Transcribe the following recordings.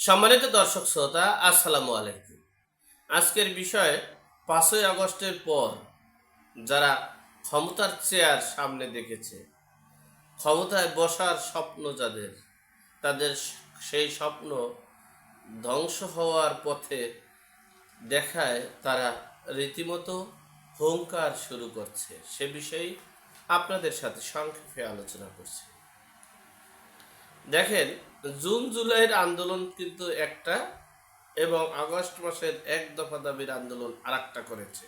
সম্মানিত দর্শক শ্রোতা, আসসালামু আলাইকুম। আজকের বিষয়, পাঁচই আগস্টের পর যারা ক্ষমতার চেয়ার সামনে দেখেছে, ক্ষমতায় বসার স্বপ্ন যাদের, তাদের সেই স্বপ্ন ধ্বংস হওয়ার পথে দেখায় তারা রীতিমতো হুঙ্কার শুরু করছে। সে বিষয়ে আপনাদের সাথে সংক্ষেপে আলোচনা করছি। দেখেন জুন জুলাইয়ের আন্দোলন কিন্তু একটা এবং আগস্ট মাসের এক দফা দাবির আন্দোলন আরেকটা করেছে।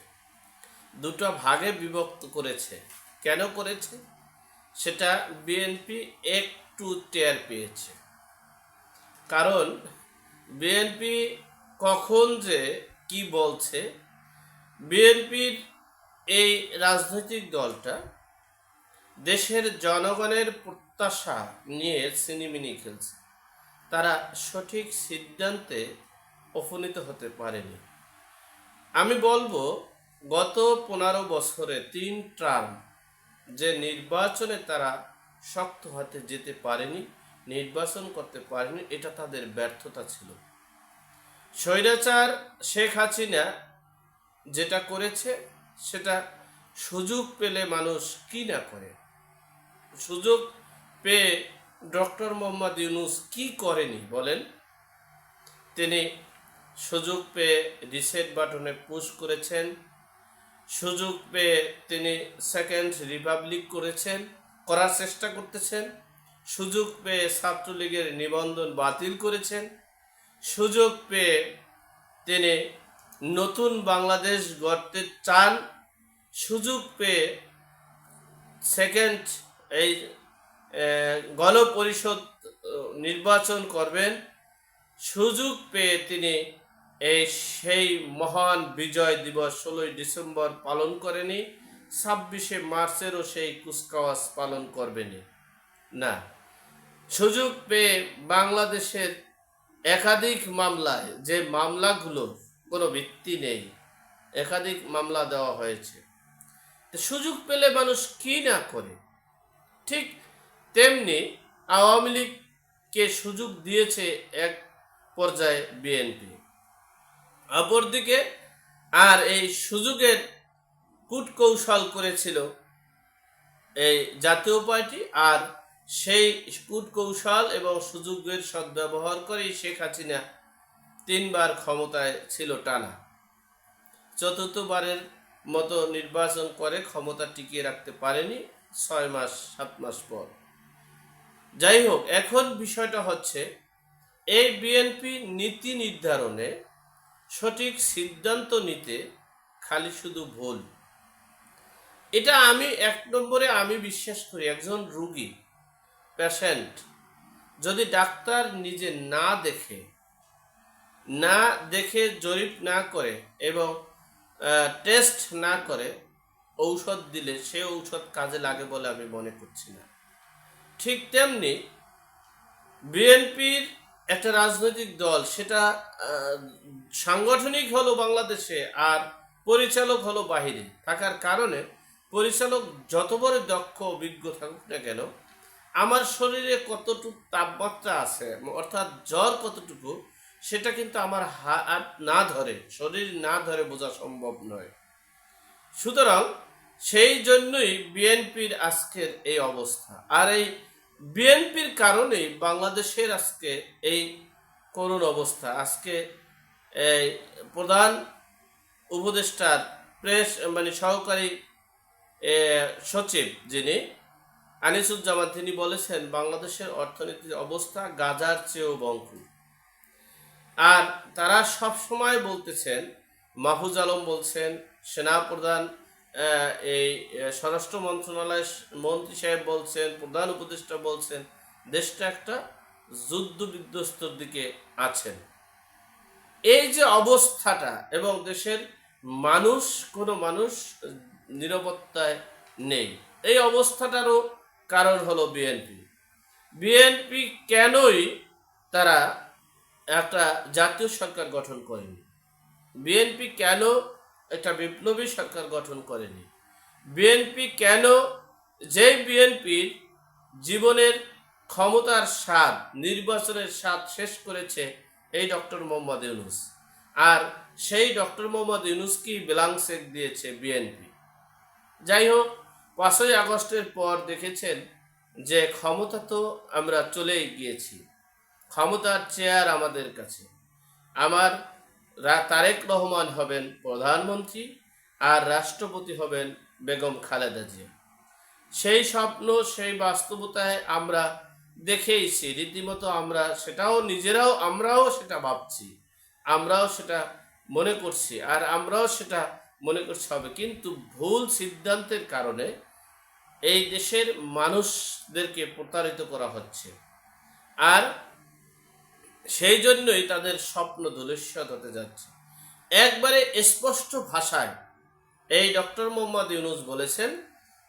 দুটো ভাগে বিভক্ত করেছে। কেন করেছে? সেটা বিএনপি একটু টের পেয়েছে। কারণ বিএনপি কখন যে কি বলছে, বিএনপির এই রাজনৈতিক দলটা দেশের জনগণের প্রত্যাশা নিয়ে সিনেমিনি খেলছে। তারা সঠিক সিদ্ধান্তে উপনীত হতে পারেনি। আমি বলব, গত পনেরো বছরে তিন টার্ম যে নির্বাচনে তারা শক্ত হাতে যেতে পারেনি, নির্বাচন করতে পারেনি, এটা তাদের ব্যর্থতা ছিল। স্বৈরাচার শেখ হাসিনা যেটা করেছে, সেটা সুযোগ পেলে মানুষ কি না করে? সুযোগ পেয়ে ডক্টর মোহাম্মদ ইউনুস কি করেনি বলেন। তিনি সুযোগ পেয়ে রিসেট বাটনে পুশ করেছেন। সুযোগ পেয়ে তিনি সেকেন্ড রিপাবলিক করেছেন, করার চেষ্টা করতেছেন। সুযোগ পেয়ে ছাত্রলীগের নিবন্ধন বাতিল করেছেন। সুযোগ পেয়ে তিনি নতুন বাংলাদেশ গড়তে চান। সুযোগ পেয়ে সেকেন্ড এই গণপরিষদ নির্বাচন করবেন। সুযোগ পেয়ে তিনি এই সেই মহান বিজয় দিবস ষোলোই ডিসেম্বর পালন করেনি ছাব্বিশে মার্চেরও সেই কুচকাওয়াজ পালন করবেনি না। সুযোগ পেয়ে বাংলাদেশের একাধিক মামলায় যে মামলাগুলো, কোনো ভিত্তি নেই, একাধিক মামলা দেওয়া হয়েছে। সুযোগ পেলে মানুষ কি না করে? ঠিক তেমনি আওয়ামী লীগকে সুযোগ দিয়েছে এক পর্যায়ে বিএনপি। অপরদিকে আর এই সুযোগের কূটকৌশল করেছিল এই জাতীয় পার্টি আর সেই কূটকৌশল এবং সুযোগের সদ্ব্যবহার করেই শেখ হাসিনা তিনবার ক্ষমতায় ছিল টানা। চতুর্থবারের মতো নির্বাচন করে ক্ষমতা টিকিয়ে রাখতে পারেনি ছয় মাস, সাত মাস পর। যাই হোক, এখন বিষয়টা হচ্ছে, এই বিএনপি নীতি নির্ধারণে সঠিক সিদ্ধান্ত নিতে খালি শুধু ভুল। এটা আমি এক নম্বরে আমি বিশ্বাস করি, একজন রুগী পেশেন্ট যদি ডাক্তার নিজে না দেখে না দেখে জরিপ না করে এবং টেস্ট না করে, ঔষধ দিলে সে ঔষধ কাজে লাগে বলে আমি মনে করছি না। ঠিক তেমনি বিএনপির একটা রাজনৈতিক দল, সেটা সাংগঠনিক হলো বাংলাদেশে আর পরিচালক হলো বাহিরে। থাকার কারণে পরিচালক যত বড় দক্ষ অভিজ্ঞ থাকুক না কেন, আমার শরীরে কতটুকু তাপমাত্রা আছে, অর্থাৎ জ্বর কতটুকু, সেটা কিন্তু আমার হাত না ধরে, শরীর না ধরে বোঝা সম্ভব নয়। সুতরাং সেই জন্যই বিএনপির আজকের এই অবস্থা। আর এই বিএনপির কারণেই বাংলাদেশের আজকে এই করুণ অবস্থা। আজকে এই প্রধান উপদেষ্টার প্রেস মানে সহকারী সচিব যিনি, আনিসুজ্জামান, তিনি বলেছেন, বাংলাদেশের অর্থনীতির অবস্থা গাজার চেয়েও বঙ্কু আর তারা সব সময় বলতেছেন, মাহফুজ আলম বলছেন, সেনাপ্রধান এই স্বরাষ্ট্র মন্ত্রণালয়ের মন্ত্রী সাহেব বলছেন, প্রধান উপদেষ্টা বলছেন, দেশটা একটা যুদ্ধ বিধ্বস্তর দিকে আছেন। এই যে অবস্থাটা এবং দেশের মানুষ, কোনো মানুষ নিরাপত্তায় নেই, এই অবস্থাটারও কারণ হলো বিএনপি। বিএনপি কেনই তারা একটা জাতীয় সরকার গঠন করেনি? বিএনপি কেন একটা বিপ্লবী সরকার গঠন করেনি। বিএনপি কেন? যে বিএনপির জীবনের ক্ষমতার স্বাদ, নির্বাচনের স্বাদ শেষ করেছে এই ডক্টর মোহাম্মদ ইউনুস। আর সেই ডক্টর মোহাম্মদ ইউনুসকেই চেক দিয়েছে বিএনপি যাই হোক, পাঁচই আগস্টের পর দেখেছেন যে ক্ষমতা তো আমরা চলেই গিয়েছি। ক্ষমতার চেয়ার আমাদের কাছে। আমার তারেক রহমান হবেন প্রধানমন্ত্রী আর রাষ্ট্রপতি হবেন বেগম খালেদা জিয়া। সেই স্বপ্ন, সেই বাস্তবতায় আমরা দেখেইছি, রীতিমতো আমরা সেটাও নিজেরাও, আমরাও সেটা ভাবছি, আমরাও সেটা মনে করছি আর আমরাও সেটা মনে করছি হবে। কিন্তু ভুল সিদ্ধান্তের কারণে এই দেশের মানুষদেরকে প্রতারিত করা হচ্ছে। আর সেই জন্যই তাদের স্বপ্ন ধূলিস্যাৎ হতে যাচ্ছে। একবারে স্পষ্ট ভাষায় এই ডক্টর মোহাম্মদ ইউনুস বলেছেন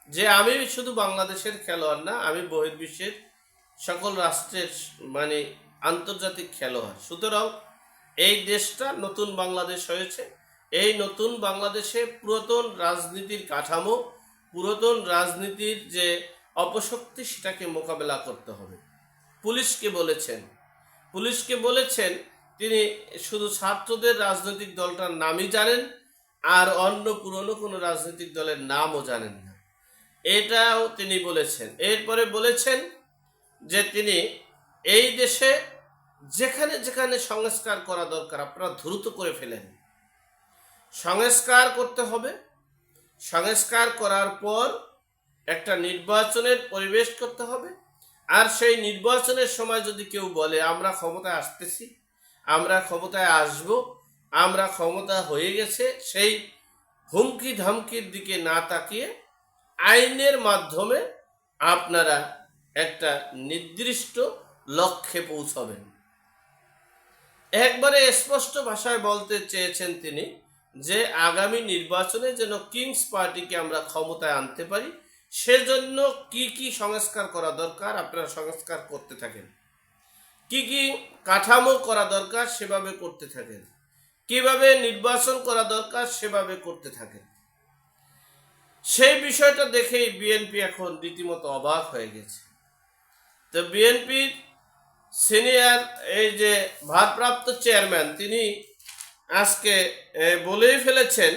যে, আমি শুধু বাংলাদেশের খেলোয়াড় না, আমি বহির্বিশ্বের সকল রাষ্ট্রের মানে আন্তর্জাতিক খেলোয়াড়। সুতরাং এই দেশটা নতুন বাংলাদেশ হয়েছে। এই নতুন বাংলাদেশে পুরাতন রাজনীতির কাঠামো, পুরাতন রাজনীতির যে অপশক্তি, সেটাকে মোকাবেলা করতে হবে। পুলিশকে বলেছেন পুলিশকে বলেছেন, তিনি শুধু ছাত্রদের রাজনৈতিক দলটার নামই জানেন, আর অন্য পুরনো কোনো রাজনৈতিক দলের নামও জানেন না। এটাও তিনি বলেছেন। এরপরে বলেছেন যে তিনি এই দেশে যেখানে যেখানে সংস্কার করা দরকার, আপনারা দ্রুত করে ফেলেন। সংস্কার করতে হবে। সংস্কার করার পর একটা নির্বাচনের পরিবেশ করতে হবে। আর সেই নির্বাচনের সময় যদি কেউ বলে, আমরা ক্ষমতায় আসতেছি, আমরা ক্ষমতায় আসব, আমরা ক্ষমতা হয়ে গেছে, সেই হুমকি ধামকির দিকে না তাকিয়ে আইনের মাধ্যমে আপনারা একটা নির্দিষ্ট লক্ষ্যে পৌঁছাবেন। একবারে স্পষ্ট ভাষায় বলতে চেয়েছেন তিনি যে, আগামী নির্বাচনে যেন কিংস পার্টিকে আমরা ক্ষমতায় আনতে পারি সেজন্য কি কি সংস্কার করা দরকার আপনারা সংস্কার করতে থাকেন? কি কি কাঠামো করা দরকার সেভাবে করতে থাকেন? কীভাবে নির্বাচন করা দরকার সেভাবে করতে থাকেন? সেই বিষয়টা দেখেই বিএনপি এখন রীতিমতো অবাক হয়ে গেছে। তো বিএনপির সিনিয়র, এই যে ভারপ্রাপ্ত চেয়ারম্যান, তিনি আজকে বলেই ফেলেছেন,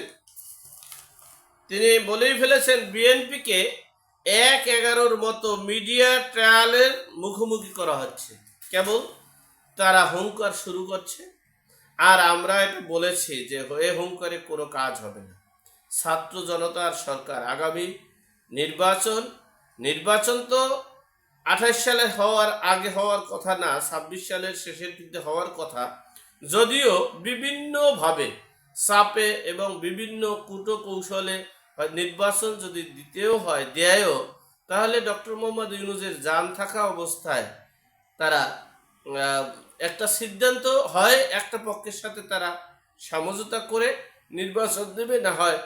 তিনি বলেই ফেলেছেন বিএনপিকে এক এগারোর মতো মিডিয়া ট্রায়ালের মুখোমুখি করা হচ্ছে। কেবল তারা হুঙ্কার শুরু করছে। আর আমরা এটা বলেছি যে, এ হুঙ্কারে কোনো কাজ হবে না। ছাত্র জনতার সরকার আগামী নির্বাচন নির্বাচন তো আঠাশ সালে হওয়ার আগে হওয়ার কথা না, ছাব্বিশ সালের শেষের দিকে হওয়ার কথা। যদিও বিভিন্নভাবে চাপে এবং বিভিন্ন কূট কৌশলে হয় নির্বাচন যদি দিতেও হয়, দেয়ও, তাহলে ডক্টর মোহাম্মদ ইউনুজের জান থাকা অবস্থায় তারা একটা সিদ্ধান্ত হয় একটা পক্ষের সাথে তারা সমঝোতা করে নির্বাচন দেবে, না হয়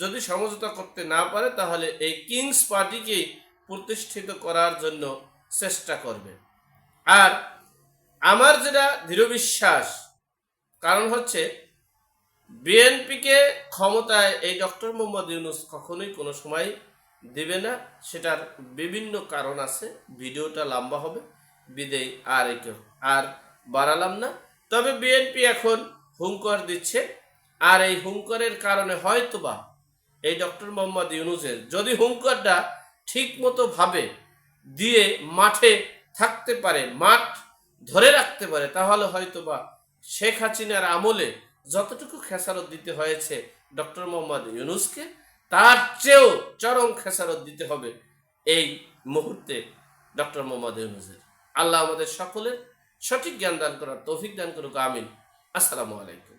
যদি সমঝোতা করতে না পারে, তাহলে এই কিংস পার্টিকেই প্রতিষ্ঠিত করার জন্য চেষ্টা করবে। আর আমার যেটা দৃঢ় বিশ্বাস, কারণ হচ্ছে বিএনপিকে ক্ষমতায় এই ডক্টর মোহাম্মদ ইউনুস কখনোই কোনো সময় দেবে না। সেটার বিভিন্ন কারণ আছে। ভিডিওটা লম্বা হবে। বিদেয় আর একটু আর বাড়ালাম না। তবে বিএনপি এখন হুঙ্কার দিচ্ছে। আর এই হুঙ্কারের কারণে হয়তোবা এই ডক্টর মোহাম্মদ ইউনুসের যদি হুঙ্কারটা ঠিক মতো ভাবে দিয়ে মাঠে থাকতে পারে, মাঠ ধরে রাখতে পারে, তাহলে হয়তোবা শেখ হাসিনার আমলে যতটুকু খেসারত দিতে হয়েছে ডক্টর মোহাম্মদ ইউনুসকে, তার চেয়েও চরম খেসারত দিতে হবে এই মুহূর্তে ডক্টর মোহাম্মদ ইউনুসের। আল্লাহ আমাদের সকলের সঠিক জ্ঞান দান করার তৌফিক দান করুক, আমিন। আসসালামু আলাইকুম।